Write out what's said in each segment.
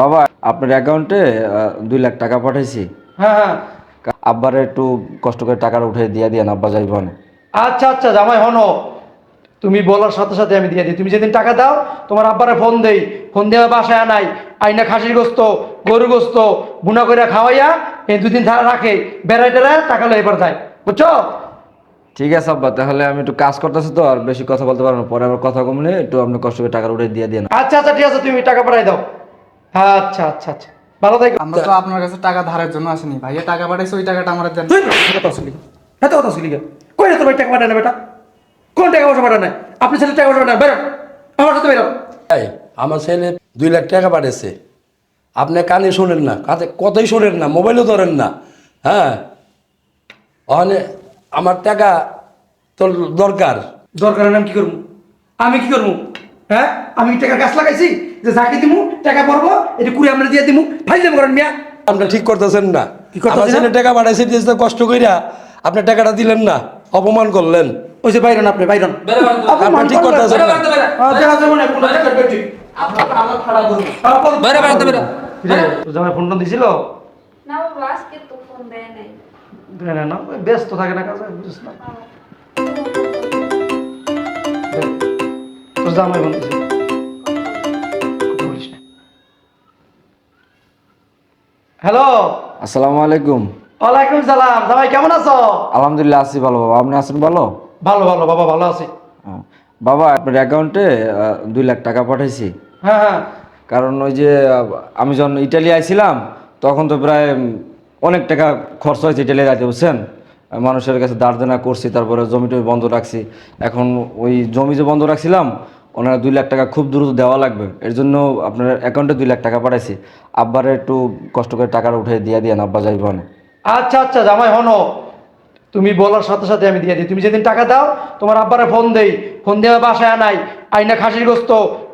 বাবা আপনার অ্যাকাউন্টে দুই লাখ টাকা পাঠাইছি। হ্যাঁ হ্যাঁ। আব্বারে একটু কষ্ট করে টাকাটা উঠে দিয়ে দিয়ে আব্বা যাই না। আচ্ছা আচ্ছা জামাই হনো তুমি বলার সাথে সাথে আমি দিয়ে দিই। তুমি যেদিন টাকা দাও তোমার আব্বারে ফোন দেই। ফোন দেওয়া বাসায় আনাই। আইনা খাসির গোস্ত গরু গোস্ত বুনা করে খাওয়াইয়া এই দুদিন রাখে। বেড়াই টেড়ায় টাকা লয়ে এবার দেয় বুঝছ? ঠিক আছে আব্বা তাহলে আমি একটু কাজ করতেছি তো আর বেশি কথা বলতে পারব না। পরে আবার কথা কমলে একটু আপনি কষ্ট করে টাকা উঠে দিয়ে দিয়ে আচ্ছা আচ্ছা ঠিক আছে তুমি টাকা পাঠাই দাও। আচ্ছা আচ্ছা আচ্ছা। ভালো থাকো। আমরা তো আপনার কাছে টাকা ধারের জন্য আসেনি ভাইয়া টাকা পাঠাইছে ওই টাকাটা আমরা দেন। কথা শুনলি এত কথা শুনলি কই না তোমার টাকা পাঠায় না বেটা? কোন টাকা পয়সা পাঠায় না আপনি ছেলে টাকা পয়সা পাঠান বেরো। আমার সাথে বেরো। এই, আমার ছেলে দুই লাখ টাকা পাঠিয়েছে আপনি কানে শোনেন না কাতে কথাই শোনেন না মোবাইলও ধরেন না। হ্যাঁ? ওখানে আমার টাকা তোর দরকার। দরকার নাম কি করব? আমি কি করব? হ্যাঁ? আমি টাকা গাছ লাগাইছি যে ঝাঁকি দিমু? টাকা পড়ব এটা কুড়ি আমরা দিয়ে দিমু ফাইল দেবো করেন মিয়া। আপনি ঠিক করতেছেন না। কি করতেছি আমার না? ছেলে টাকা পাঠাইছে দিয়েছে কষ্ট কইরা আপনি টাকাটা দিলেন না অপমান করলেন। ওই যে বাইরন আপনি বাইরন। আপনি ঠিক করতেছেন না। জামাই ফোন টোন দিছিল? না বাবা আজকে তো ফোন দেয় নাই। দেয় না, না? ওই ব্যস্ত থাকে না কাজে বুঝিস না। তোর জামাই ফোন দিছিল হ্যালো। আসসালামু আলাইকুম। ওয়ালাইকুম সালাম। জামাই কেমন আছো? আলহামদুলিল্লাহ আছি ভালো বাবা। আপনি আছেন ভালো? ভালো ভালো বাবা ভালো আছি। বাবা আপনার অ্যাকাউন্টে দুই লাখ টাকা পাঠাইছি। হ্যাঁ হ্যাঁ। কারণ ওই যে আমি যখন ইটালি আইছিলাম তখন তো প্রায় অনেক টাকা খরচ হয়েছে ইটালি যাইতে বুঝছেন? মানুষের কাছে দাঁড় করছি তারপরে জমি টমি বন্ধ রাখছি। এখন ওই জমি যে বন্ধ রাখছিলাম ওনারা দুই লাখ টাকা খুব দ্রুত দেওয়া লাগবে। এর জন্য আপনার অ্যাকাউন্টে দুই লাখ টাকা পাঠাইছি। আব্বারে একটু কষ্ট করে টাকাটা উঠে দিয়ে দিয়ে আব্বা যাইব না। আচ্ছা আচ্ছা জামাই হনো তুমি বলার সাথে সাথে আমি দিয়ে দিই। তুমি যেদিন টাকা দাও তোমার আব্বারে ফোন দেই। ফোন দেওয়া বাসায় আনাই। আইনা খাসির গোস্ত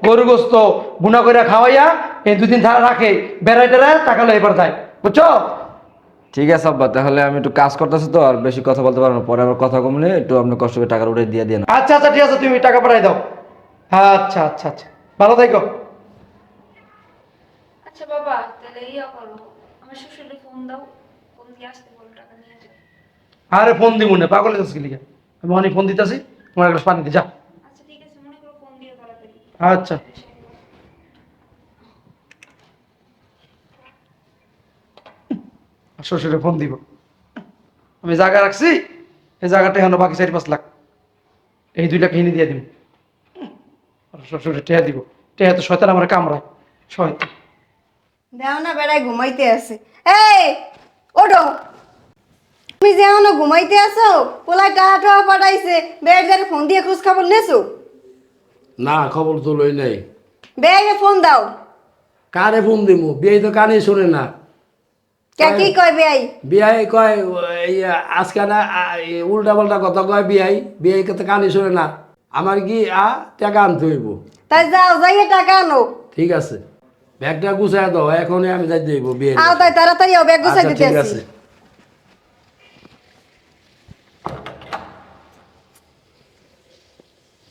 গরু গোস্ত বুনা করে খাওয়াইয়া এই দুদিন রাখে। বেড়াই টেড়ায় টাকা লয়ে এবার দেয় বুঝছ? ঠিক আছে আব্বা তাহলে আমি একটু কাজ করতেছি তো আর বেশি কথা বলতে পারব না। পরে আবার কথা কমলে একটু আপনি কষ্ট করে টাকা উঠে দিয়ে দিয়ে আচ্ছা আচ্ছা ঠিক আছে তুমি টাকা পাঠাই দাও। আচ্ছা আচ্ছা আচ্ছা। ভালো থাকো। আচ্ছা বাবা তাহলে ইয়া করো। আমার শ্বশুরে ফোন দাও। ফোন দিয়ে আসতে বলো টাকা নিয়ে যাও। আরে ফোন দিব না পাগল যাচ্ছি লিখে আমি অনেক ফোন দিতেছি তোমার একটা পানি দিয়ে যা। আচ্ছা ঠিক আছে মনে করো ফোন দিয়ে তাড়াতাড়ি। আচ্ছা। শ্বশুরে ফোন দিব। আমি জায়গা রাখছি এই জায়গাটা এখন বাকি চারি পাঁচ লাখ। এই দুই লাখ হিনি দিয়ে দিব। শ্বশুরে টেয়া দিব। টেয়া তো শয়তান আমার কামড়ায়। শয়তান। দেও না বেড়ায় ঘুমাইতে আছে। এই ওঠো। তুমি যে এখনও ঘুমাইতে আছো পোলায় টাহা টাহা পাঠাইছে বেড় ফোন দিয়ে খোঁজ খবর নেছো? না খবর তো লই নাই। বেড়ে ফোন দাও। কারে ফোন দিমু? বিয়ে তো কানে শোনে না। কে কি কয় বেআই বিয়াই? কয় এই আজকে না উল্টা পাল্টা কথা কয় বিয়াই। বিয়াই কথা কানে শোনে না। আমার কি আ টাকা আনতে হইব? তাই যাও যাইয়ে টাকা আনো। ঠিক আছে। ব্যাগটা গুছাই দাও এখনই আমি যাইতে হইব বিয়ে আও তাই তাড়াতাড়ি ও ব্যাগ গুছাই আচ্ছা দিতে ঠিক আসি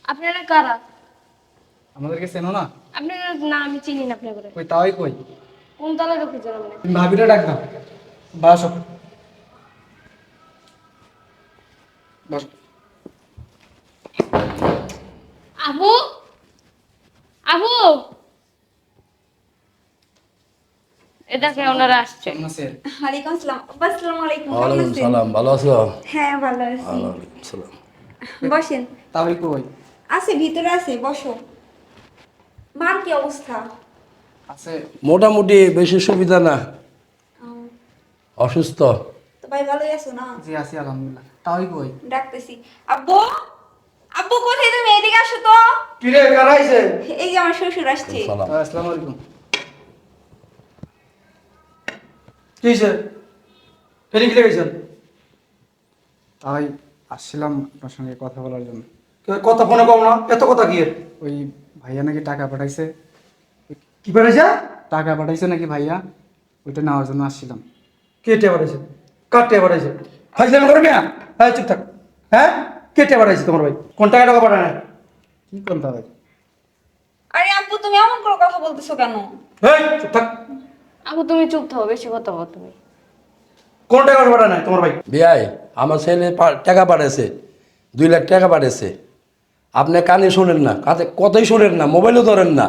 আপনারা কারা? আমাদেরকে চেনো না? আপনারা না আমি চিনি না আপনার। করে ওই তাই কই? কোন তালা ঢুকে যাবেন তুমি ভাবিটা ডাক দাও বাসো। বসো। আবু? আবু? এ ওনারা আসছে? ওয়ালাইকুম আসসালাম। আসসালামু আলাইকুম। ওয়ালাইকুম সালাম। ভালো আছো? হ্যাঁ ভালো আছি। ওয়ালাইকুম সালাম। বসেন। তাই কই? আছে ভিতরে আছে বসো। মার কি অবস্থা? আছে। মোটামুটি বেশি সুবিধা না। অসুস্থ। তো ভাই ভালোই আছো না? জি আছি আলহামদুলিল্লাহ। তাই কই? ডাকতেছি। আব্বু? আব্বু কোথায় তুমি? এদিকে আসো তো। কিরে কারাইছে এই যে আমার শ্বশুর আসছে। আসসালামু আলাইকুম কি হয়েছে ফেরি কিনে গেছেন তাই আসছিলাম আপনার সঙ্গে কথা বলার জন্য। কথা ফোনে কম না এত কথা কি? ওই ভাইয়া নাকি টাকা পাঠাইছে। কি পাঠাইছে? টাকা পাঠাইছে নাকি ভাইয়া? ওইটা নেওয়ার জন্য আসছিলাম। কে টিয়া পাঠাইছে? কার টিয়া পাঠাইছে? করবে হ্যাঁ চুপ থাক। হ্যাঁ? কে টিয়া পাঠাইছে তোমার ভাই? কোন টাকা টাকা পাঠায় না কি করতে ভাই আরে আব্বু তুমি এমন করে কথা বলতেছো কেন? এই চুপ থাক। আপু তুমি চুপ থাকো বেশি কথা বল তুমি। কোন টাকা পাঠায় নাই তোমার ভাই? বিয়াই আমার ছেলে টাকা পাঠিয়েছে দুই লাখ টাকা পাঠিয়েছে আপনি কানে শোনেন না কাতে কথাই শোনেন না মোবাইলও ধরেন না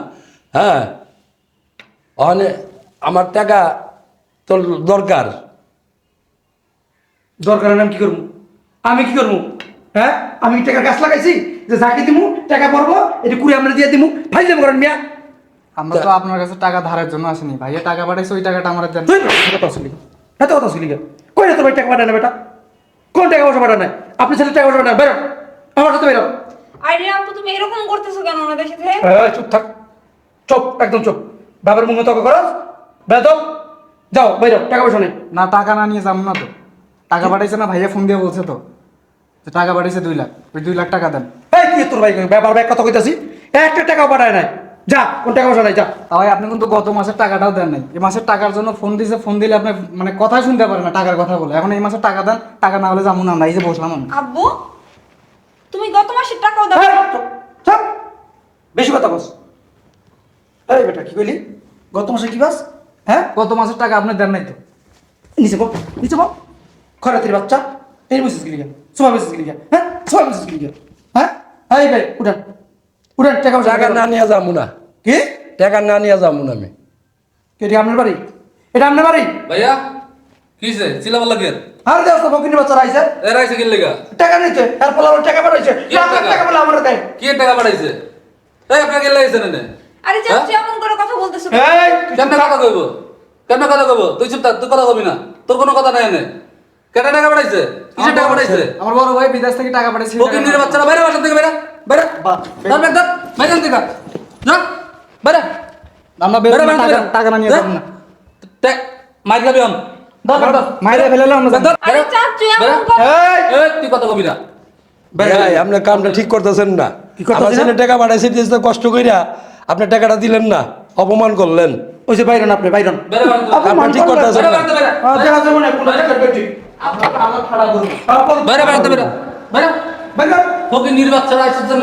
হ্যাঁ? ওখানে আমার টাকা তোর দরকার। দরকার নাম কি করব? আমি কি করব? হ্যাঁ? আমি টাকা গাছ লাগাইছি? যে ঝাঁকি দিমু টাকা পড়ব এটা কুড়ি আমরা দিয়ে দিমু। ভাই যাব করেন মিয়া। আমরা তো আপনার কাছে টাকা ধারের জন্য আসিনি ভাইয়া টাকা পাঠাইছে ওই টাকাটা আমরা দেন। এত কথা শুনলি এত কথা শুনলি কই না তোর ভাই টাকা পাঠায় না বেটা? কোন টাকা পয়সা পাঠায় নাই? আপনি ছেলে টাকা পয়সা পাঠান বেরো! আমার সাথে বেরো! আরে আপু তুমি এরকম করতেছো কেন ওনাদের সাথে? চুপ থাক। চুপ একদম চুপ। বাবার মুখ তক করো বেদম যাও বেরো টাকা পয়সা নেই। না টাকা না নিয়ে যাব না তো। টাকা পাঠাইছে না ভাইয়া ফোন দিয়ে বলছে তো। যে টাকা পাঠিয়েছে দুই লাখ ওই দুই লাখ টাকা দেন। এই কি তোর ভাই ব্যাপার ব্যাগ কথা কইতাছি? একটা টাকাও পাঠায় নাই। যা কোন টাকা পয়সা নাই যা। তা ভাই আপনি কিন্তু গত মাসের টাকাটাও দেন নাই। এই মাসের টাকার জন্য ফোন দিয়েছে ফোন দিলে আপনি মানে কথাই শুনতে পারেন না টাকার কথা বলে। এখন এই মাসের টাকা দেন টাকা না হলে যাব না আমরা। এই যে বসলাম আমি। আব্বু তুমি গত মাসের টাকাও দাও। চুপ। বেশি কথা বস এই বেটা কি কইলি? গত মাসে কি বাস? হ্যাঁ? গত মাসের টাকা আপনি দেন নাই তো। নিচে বল নিচে বল। খরাতির বাচ্চা। এই বসেছিস গিলিগা গিলিগা হ্যাঁ? হ্যাঁ? এই ভাই উঠান উঠান টাকা পয়সা টাকা না নিয়ে যাব না। কি? টাকা না নিয়ে যাব না আমি। এটা আপনার বাড়ি? এটা আপনার বাড়ি? ভাইয়া কিসে চিলাবার লাগে? আর দেওয়া তো বকিনি বাচ্চা রাইছে এর আইসে কি লেগা টাকা নিতে আর পোলা টাকা লাখ টাকা? টাকা বলে আমার দেয়। কি টাকা পাঠাইছে? এই আপনাকে লাগাইছে না আরে চাচু এমন করে কথা বলতেছো কেন? এই কথা কইব? কথা কইব? তুই চুপ থাক তুই কথা কবি না। তোর কোনো কথা নাই এনে কেন টাকা পাঠাইছে? কিসের টাকা পাঠাইছে? আমার বড় ভাই বিদেশ থেকে টাকা পাঠাইছে। বকির নিরে বাচ্চারা বাইরে বাসা থেকে বাইরে বাইরে। বাহ, ধর ব্যাগ ধর। বাইরে থেকে। যা। বাইরে। আমরা বের টাকা- টাকা না নিয়ে যাব না। টেক মাইক লাবি অন। ধর ধর। মাইরে ফেলে আমরা ধর। আরে চাচু এমন বাইরে। করে। এই এই তুই কথা কবি না। ভাই আপনার কামটা ঠিক করতেছেন না। আমার ছেলে টাকা পাঠাইছে দিয়েছে কষ্ট কইরা। আপনি টাকাটা দিলেন না অপমান করলেন। ওই যে বাইরন আপনি বাইরন। বাইরে বাইরে। আপনি ঠিক করতে জন্য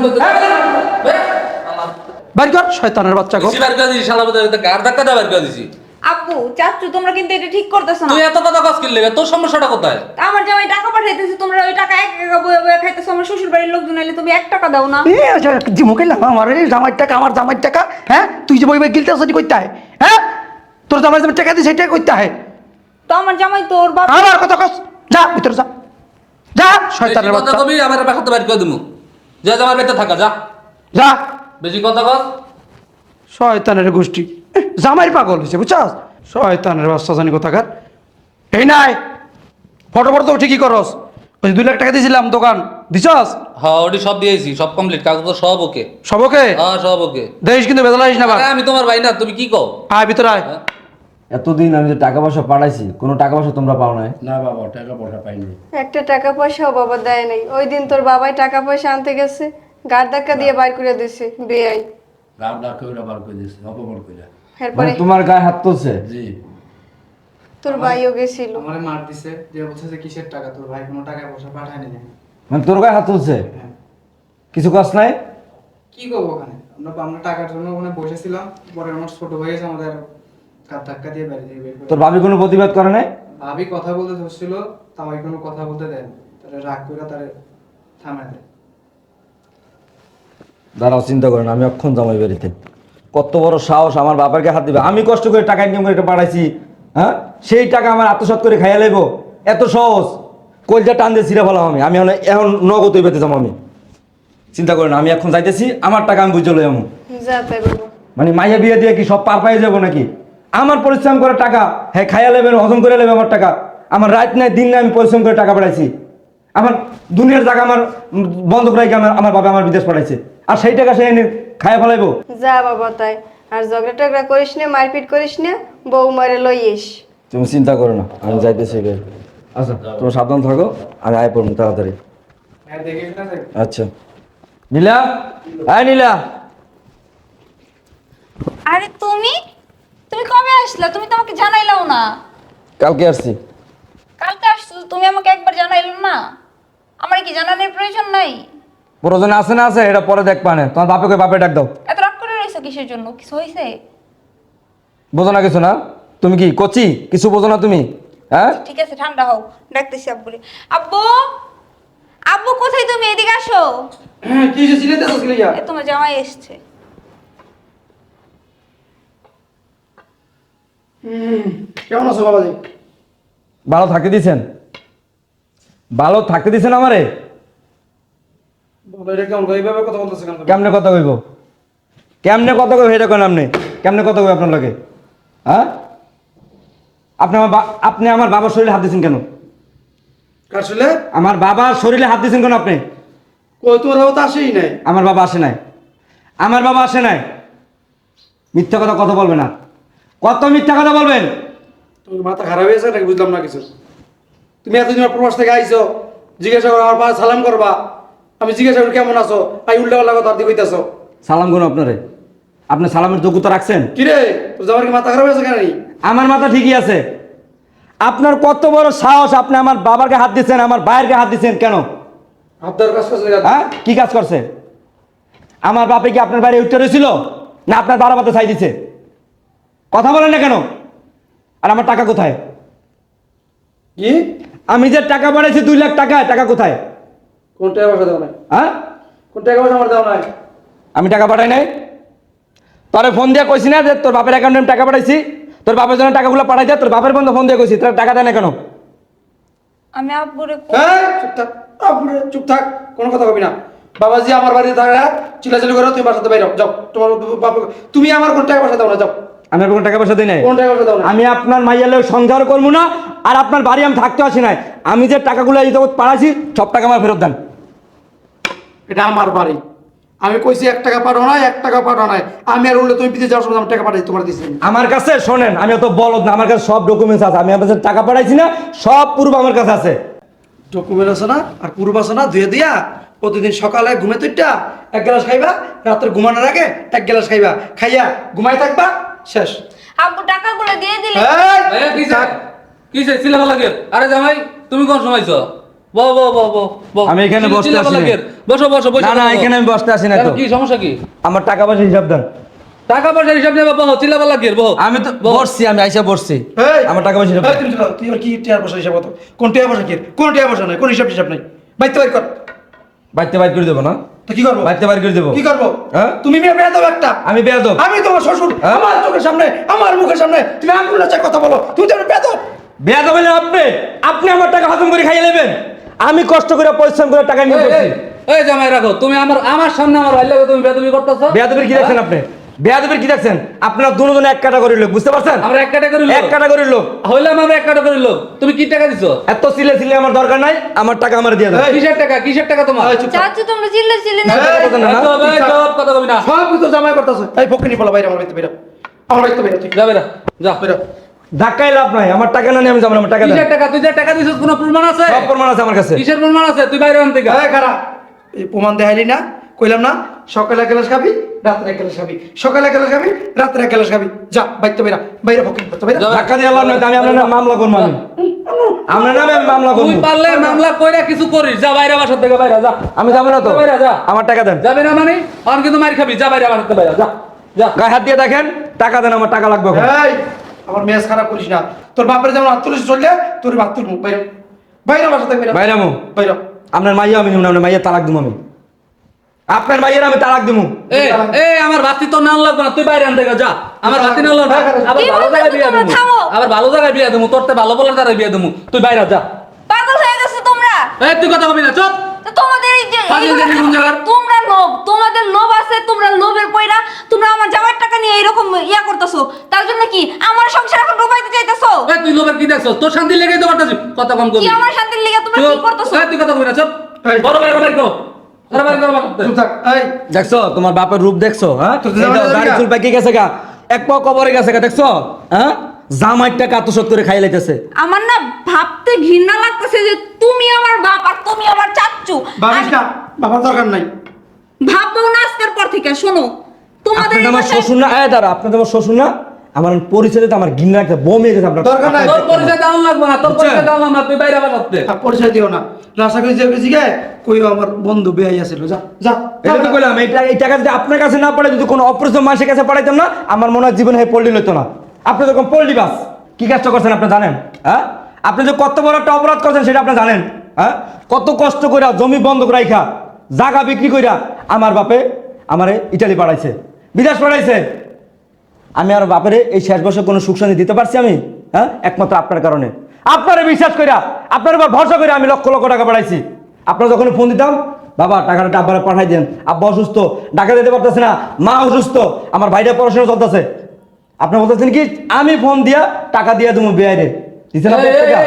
কর শয়তানের বাচ্চা গো। করে দিছি শালা গার ধাক্কা দিয়ে বার করে দিছি। আব্বু চাচু তোমরা কিন্তু এটা ঠিক করতেছো না। তুই এত কথা কস তোর সমস্যাটা কোথায়? আমার জামাই টাকা পাঠাইতেছে তোমরা ওই টাকা এক একা বয়ে বয়ে খাইতেছো আমার শ্বশুর বাড়ির লোকজন এলে তুমি এক টাকা দাও না। জি মুখে আমার জামাই টাকা আমার জামাই টাকা? হ্যাঁ? তুই যে বই হ্যাঁ? তোর জামাই জামাই টাকা দিয়ে কইতে হয় তো আমার জামাই তোর বাপ আমার কথা কস। যা ভিতরে যা। যা শয়তানের কথা কবি আমার করে দিমু। যা আমার বেতে থাকা যা। যা। বেশি কথা কস। শয়তানের গোষ্ঠী। জামাই পাগল হয়েছে বুঝছাস? শয়তানের বাচ্চা জানি কোথাকার। এই নাই। ফটো ফটো তো ঠিকই করস। ওই দুই লাখ টাকা দিয়েছিলাম দোকান দিছস? হ্যাঁ ওটি সব দিয়েছি সব কমপ্লিট কাগজ তো সব ওকে। সব ওকে? হ্যাঁ সব ওকে। দেখিস কিন্তু বেদলা না আমি তোমার ভাই না তুমি কি কও? আয় ভিতরে আয়। এতদিন আমি যে টাকা পয়সা পাঠাইছি কোনো টাকা পয়সা তোমরা পাও নাই? না বাবা টাকা পয়সা পাইনি। একটা টাকা পয়সাও বাবা দেয় নাই। ওই দিন তোর বাবাই টাকা পয়সা আনতে গেছে গাড় ধাক্কা দিয়ে বাইর করে দিছে বেআই রাত ডাক করে বার করে দিয়েছে অপমান করে। এরপরে? মানে তোমার গায়ে হাত তুলছে? জি। তোর ভাইও গেছিল। আমারে মার দিছে যে বলছে যে কিসের টাকা তোর ভাই কোনো টাকা পয়সা পাঠায়নি মানে তোর গায়ে হাত তুলছে? কিছু কষ্ট নাই? কি করব ওখানে? আমরা আমরা টাকার জন্য ওখানে বসেছিলাম পরে আমার ছোট হয়ে গেছে আমাদের কাপ ধাক্কা দিয়ে বেরিয়ে দিয়ে বের করে তোর ভাবি কোনো প্রতিবাদ করে নাই? ভাবি কথা বলতে ধরছিল কোনো কথা বলতে দেন তাহলে রাগ করে তারে দেয়। দাঁড়াও চিন্তা করেন আমি অক্ষণ জামাই বাড়িতে। কত বড় সাহস আমার হাত দিবে। আমি কষ্ট করে টাকা ইনকাম করে এটা পাঠাইছি হ্যাঁ? সেই টাকা আমার আত্মসাৎ করে খাইয়া লাইব। এত সহজ। কলজা টান দিয়ে ছিঁড়ে ফেলাম আমি। আমি এখন এখন নগদই পেতে যাব আমি চিন্তা করেন আমি এখন যাইতেছি আমার টাকা আমি বুঝে লই আমি। মানে মাইয়া বিয়ে দিয়ে কি সব পার পাই যাব নাকি? আমার পরিশ্রম করে টাকা হ্যাঁ খাইয়া লেবেন হজম করে লেবে আমার টাকা। আমার রাত নাই দিন নাই আমি পরিশ্রম করে টাকা পাঠাইছি। আমার দুনিয়ার জায়গা আমার উম, বন্ধ করে আমার আমার বাবা আমার বিদেশ পাঠাইছে। আর সেই টাকা সে এনে খাইয়া ফেলাইবো। যা বাবা তাই। আর ঝগড়া টগড়া করিস না মারপিট করিস না বউ মারে লইস তুমি চিন্তা করো না আমি যাইতেছি এবার। আচ্ছা। তুমি সাবধান থাকো আমি আয় পড়ব তাড়াতাড়ি। হ্যাঁ দেখিস না যে আচ্ছা। নীলা? হ্যাঁ নীলা। আরে তুমি? আসলা তুমি তো আমাকে জানাইলাও না। কালকে আসছি। কালকে আসছো তুমি আমাকে একবার জানাইলো না। আমার কি জানানোর প্রয়োজন নাই? প্রয়োজন আছে না আছে এটা পরে দেখ পানে তোমার বাপে কই বাপে ডাক দাও। এত রাগ করে রয়েছো কিসের জন্য? কিছু হয়েছে বোঝো না কিছু না। তুমি কি কচি? কিছু বোঝো না তুমি? হ্যাঁ? ঠিক আছে ঠান্ডা হও। ডাকতেছি আব্বুরে। আব্বু! আব্বু কোথায় তুমি? এদিকে আসো। হ্যাঁ, কি কি লিগা? এ তোমার জামাই এসছে। কেমন আছো বাবাজি? ভালো থাকতে দিছেন? ভালো থাকতে দিছেন আমারে? এটা কেমন এইভাবে কথা বলতেছে কেন কেমনে কথা কইব? কেমনে কথা কইব এটা কেন আপনি? কেমনে কথা কইব আপনার লাগে? হ্যাঁ? আপনি আমার আপনি আমার বাবার শরীরে হাত দিয়েছেন কেন? কার শুলে আমার বাবার শরীরে হাত দিয়েছেন কেন আপনি? কই বাবা তো আসেই নাই। আমার বাবা আসে নাই। আমার বাবা আসে নাই। মিথ্যা কথা কথা বলবেন না। কত মিথ্যা কথা বলবেন? তোমার মাথা খারাপ হয়েছে নাকি বুঝলাম না কিছু? তুমি এতদিন প্রবাস থেকে আইছো জিজ্ঞাসা করো আমার সালাম করবা। আমি জিজ্ঞাসা করি কেমন আছো? আই উল্টা পাল্টা কথা দিয়ে কইতাছো। সালাম করুন আপনারে। আপনি সালামের যোগ্যতা রাখছেন? কি রে? তোর যাবার কি মাথা খারাপ হয়েছে কেন আমার মাথা ঠিকই আছে। আপনার কত বড় সাহস আপনি আমার বাবাকে হাত দিচ্ছেন আমার ভাইয়েরকে হাত দিচ্ছেন কেন? আপনার কাজ করছে হ্যাঁ? কি কাজ করছে? আমার বাপে কি আপনার বাড়ি উঠতে রয়েছিল? না আপনার বাবার মাথা ছাই দিছে? কথা বলেন না কেন? আর আমার টাকা কোথায়? কি? আমি যে টাকা বাড়াইছি দুই লাখ টাকা টাকা কোথায়? কোন টাকা পয়সা দাও নাই? হ্যাঁ? কোন টাকা পয়সা আমার দাও নাই? আমি টাকা পাঠাই নাই। তোরে ফোন দিয়ে কইছি না যে তোর বাপের অ্যাকাউন্টে আমি টাকা পাঠাইছি। তোর বাপের জন্য টাকাগুলো পাঠাই দে তোর বাপের বন্ধু ফোন দিয়ে কইছি তোর টাকা দেয় না কেন? আমি আব্বুরে কো- এই, চুপ থাক আব্বুরে, চুপ থাক কোনো কথা কবি না। বাবাজি আমার বাড়িতে থাকা চিলাচিলি করো তুমি বাসাতে বাইরে যাও। তোমার বাপ তুমি আমার কোন টাকা পয়সা দাও না যাও। আমি কোনো টাকা পয়সা দিই নাই। না আমি আপনার মাইয়ালে সংসার করব না আর আপনার বাড়ি আমি থাকতে আসি নাই। আমি যে টাকাগুলো এই জগৎ পাঠাইছি সব টাকা আমার ফেরত দেন। এটা আমার বাড়ি। আমি কইছি এক টাকা পাঠাও নাই এক টাকা পাঠাও নাই। আমি আর উঠলে তুমি বিদেশ যাওয়ার সময় টাকা পাঠাই তোমার দিচ্ছি আমার কাছে শোনেন আমি অত বলদ না আমার কাছে সব ডকুমেন্টস আছে। আমি আপনাদের টাকা পাঠাইছি না সব পূর্ব আমার কাছে আছে। ডকুমেন্ট আছে না? আর পূর্ব আছে না? ধুয়ে দিয়া প্রতিদিন সকালে ঘুমে তুইটা এক গ্লাস খাইবা রাত্রে ঘুমানোর আগে এক গ্লাস খাইবা। খাইয়া ঘুমাই থাকবা শেষ। আব্বু টাকাগুলো দিয়ে দিলে। এই, কি চাই? কি চাই? চিল্লাফা লাগে? আরে জামাই তুমি কোন সময়ছ বহ বহ বহ বহ। আমি এখানে বসতে চিল্লাফা বসো বসো বসো না না এখানে আমি বসতে আসি না তো। কি সমস্যা কি? আমার টাকা পয়সা হিসাব দেন। টাকা পয়সা হিসাব নেবা বহ চিল্লাফা লাগে বহ। আমি তো বসছি আমি আইসা বসছি। আমার টাকা পয়সা হিসাব তুমি তুই কি টিয়ার পয়সা হিসাব হতো কোন টিয়ার পয়সা কি? কোন টিয়ার পয়সা নাই? কোন হিসাব হিসাব নাই বাইতে বাইর কর। বাড়িতে বাইর করে দেবো না? তো কি করব? বাইর করে দেবো। কি করব? হ্যাঁ? তুমি মেয়ে একটা। আমি বেয়াদব। আমি তোমার শ্বশুর। হ্যাঁ? আমার চোখের সামনে আমার মুখের সামনে। তুমি কথা বলো। তুমি তো বেদব বেয়াদব। হলেন আপনি আপনি আমার টাকা হজম করে খাইয়ে নেবেন। আমি কষ্ট করে পরিশ্রম করে টাকা নিয়ে এই, জামাই রাখো তুমি আমার আমার সামনে আমার ভাই লাগে তুমি বেদবি করতেছো? বেয়াদবের কি দেখেন আপনি? বেয়াদবের কি দেখছেন? আপনার দুজন এক ক্যাটাগরির লোক বুঝতে পারছেন? আমরা এক ক্যাটাগরি এক ক্যাটাগরির লোক। হইলাম আমরা এক ক্যাটাগরি লোক। তুমি কি টাকা দিছো? এত সিলে সিলে আমার দরকার নাই আমার টাকা আমার দিয়ে এই, কিসের টাকা? কিসের টাকা তোমার? চাচু তোমরা চিল্লা চিল্লি না। এই, করে। কথা না, না? কবি না। সব কিছু জামাই করতেছে। এই পক্ষে নিয়ে বলো বাইরে আমার বাড়িতে বেরো আমার বাড়িতে বেরো তুই। যা বেরা যা। বেরো ধাক্কাই লাভ নাই আমার টাকা না নিয়ে আমি যাব না, আমার টাকা কিসের টাকা? তুই যে টাকা দিছিস কোনো প্রমাণ আছে? সব প্রমাণ আছে আমার কাছে। কিসের প্রমাণ আছে? তুই বাইরে আন থেকে এই প্রমাণ দেখাইলি না কইলাম না সকালে গ্লাস খাবি রাত্রে এক গ্লাস খাবি সকালে এক গ্লাস খাবি রাত্রে এক গ্লাস খাবি যা বাইতে বেরা বাইরে নিয়ে বেরো। ধাক্কা দিয়ে নাই আমি আপনার নামে মামলা করব আমি। আপনার নামে মামলা তুই পারলে মামলা কইরা কিছু করিস। যা বাইরে বাসার থেকে বাইরে যা। আমি যাব না তো। বাইরে যা। আমার টাকা দেন। যাবি না মানে? আর কিন্তু মার খাবি। যা বাইরে বাসার থেকে বাইরে যা। যা। গায়ে হাত দিয়ে দেখেন টাকা দেন আমার টাকা লাগবে। এই আমার মেজাজ খারাপ করিস না। তোর বাপের যেমন হাত তুলিস চললে তোর হাত তুলবো বাইরে। বাইরে বাসা থেকে বাইরে। বাইরে আপনার মাইয়া আমি নিব না আপনার মাইয়া তালাক দিব আমি। আপনার মাইয়ের আমি তালাক দিব এ এ আমার বাতি তো নাল লাগবে না তুই বাইরে আন থেকে যা। আমার বাতি নাল লাগবে আবার ভালো জায়গায় বিয়ে? দেবো আবার ভালো জায়গায় বিয়ে দেবো তোর তে ভালো বলার দ্বারা বিয়ে দেবো তুই বাইরে যা। পাগল হয়ে গেছো তোমরা। এই তুই কথা কবি না চুপ। তো তোমাদের এই যে পাগল জানি কোন জায়গার? তোমরা লোভ তোমাদের লোভ আছে তোমরা লোভের পয়রা তোমরা আমার জামার টাকা নিয়ে এরকম ইয়া করতেছো। তার জন্য কি আমার সংসার এখন ডুবাইতে চাইতেছো? তুই লোকের কি দেখছস? তোর শান্তি লেগে তো কথা কম কি করবি আমার শান্তির লিগে? তোমরা কি করতেছো? এই তুই কথা কবি না চুপ। বড় করো আরে বাবা। দেখছ তোমার বাপের রূপ দেখছ হ্যাঁ। চুল পাকি গেছে গা। এক পাও কবরে গেছে গা দেখছ? হ্যাঁ? করে খাই লাইতেছে। আমার না ভাবতে ঘৃণা লাগতেছে যে তুমি আমার বাপ আর তুমি আমার চাচ্চু না বাবার দরকার নাই। ভাববো না আজকের পর থেকে শোনো। তোমাদের আমার শ্বশুর না? এই দাঁড়া আপনি তো আমার শ্বশুর না? আমার পরিচয় দিতে আমার ঘিন্না একটা বমি হয়ে গেছে আপনার দরকার নাই। তোর পরিচয় দাও লাগবে না তোর পরিচয় দাও না তুই বাইরে বাসাতে আর পরিচয় দিও না। রাস্তা করে যে জিগে কই আমার বন্ধু বেয়াই আছিল যা যা। এটা তো কইলাম এই এই টাকা যদি আপনার কাছে না পড়ে যদি কোনো অপরিচিত মানুষের কাছে পড়াইতাম না আমার মনে হয় জীবনে পল্লি লইতো না। আপনি তখন পল্লি বাস কি কাজটা করছেন আপনি জানেন? হ্যাঁ? আপনি যে কত বড় একটা অপরাধ করছেন সেটা আপনি জানেন। হ্যাঁ? কত কষ্ট করে জমি বন্ধক রাইখা জায়গা বিক্রি কইরা আমার বাপে আমারে ইটালি পাঠাইছে বিদেশ পাঠাইছে। আমি আর বাপের এই শেষ বছর কোনো সুখ শান্তি দিতে পারছি আমি? হ্যাঁ? একমাত্র আপনার কারণে। আপনারে বিশ্বাস কইরা আপনার উপর ভরসা করে আমি লক্ষ লক্ষ টাকা পাঠাইছি আপনার যখন ফোন দিতাম বাবা টাকাটা আব্বারে পাঠাই দেন। আব্বা অসুস্থ টাকা দিতে পারতেছে না মা অসুস্থ আমার বাইরে পড়াশোনা চলতেছে। আপনি বলতেছেন কি আমি ফোন দিয়া টাকা দিয়ে তুমি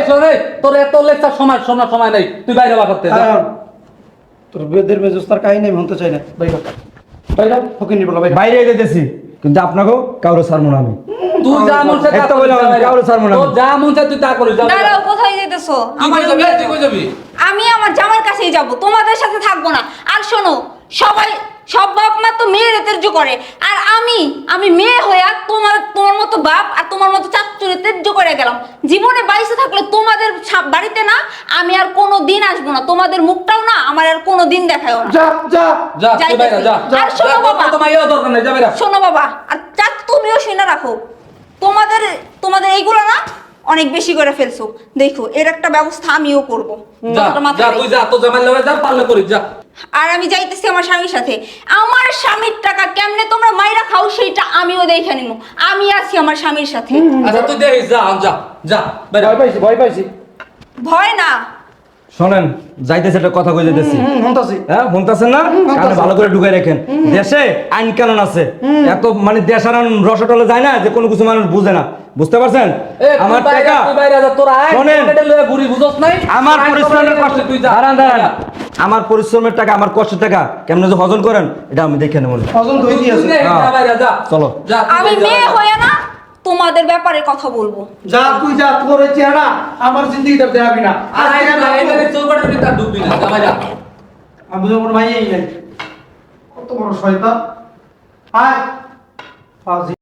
শোন, এই, তোর এত লেকচার সময় শোনার সময় নাই। তুই বাইরে বার করতে তোর বেদের বেজস্তার কাহিনী আমি শুনতে চাই না। বাইরে বাইরে ফকিনি বলো বাইরে বাইরে যেতেছি কিন্তু আপনাকেও কারও ছাড়বো না আমি তুই যা মন চায় তা বললাম, যা বাইরে। কাউরে ছাড়বো না আমি। যা মন চায় তুই তা করিস যা বাইরে। কোথায় যেতেছো তুই যাবি তুই কই যাবি আমি আমার জামার কাছেই যাব তোমাদের সাথে থাকব না আর শোনো সবাই সব বাপ মা তো মেয়ের তের্য করে। আর আমি আমি মেয়ে হইয়া তোমার তোমার মতো বাপ আর তোমার মতো চাকচুরে তের্য করে গেলাম। জীবনে বাইসে থাকলে তোমাদের বাড়িতে না আমি আর কোনো দিন আসব না। তোমাদের মুখটাও না আমার আর কোনো দিন দেখায় না। যা যা। যা আর শোনো বাবা। তো শোনো বাবা। আর চাক তুমিও শুনে রাখো। তোমাদের তোমাদের এইগুলো না অনেক বেশি করে ফেলছো। দেখো এর একটা ব্যবস্থা আমিও করব। যা তুই যা তোর জামাই লগে যা পারলে করিস যা। আর আমি যাইতেছি আমার স্বামীর সাথে। আমার স্বামীর টাকা কেমনে তোমরা মাইরা খাও সেটা আমিও দেখে নিব আমি আছি আমার স্বামীর সাথে। আচ্ছা তুই দেখিস যা যা যা ভয় পাইছি ভয় পাইছি। ভয় না। শোনেন যাইতেছে একটা কথা কই যেতেছি শুনতাছি। হ্যাঁ শুনতেছেন না? কানে ভালো করে ঢুকাই রাখেন। দেশে আইন কানুন আছে। এত মানে দেশ আর রসটলে যায় না যে কোনো কিছু মানুষ বুঝে না। বুঝতে পারছেন? আমার টাকা তুই বাইরে যা, তোর আয়, শোনেন। আমার পরিশ্রমের কষ্ট তুই যা। দাঁড়ান দাঁড়ান। আমার পরিশ্রমের টাকা আমার কষ্টের টাকা কেমন যে হজম করেন? এটা আমি দেখে নেব। যা হ্যাঁ। বাইরে, যা। চলো। যা, আমি মেয়ে। হয়ে না? তোমাদের ব্যাপারে কথা বলব। যা তুই যা তোর এই চেহারা আমার জিন্দগিটা দেখাবি না। আর আজ থেকে না, এখানে চৌকাঠের ভিতরে ডুববি ঢুকবি না, যা যা। আমি তো মনে ভাই এই নাই। কত বড় শয়তান। আয় ফাজি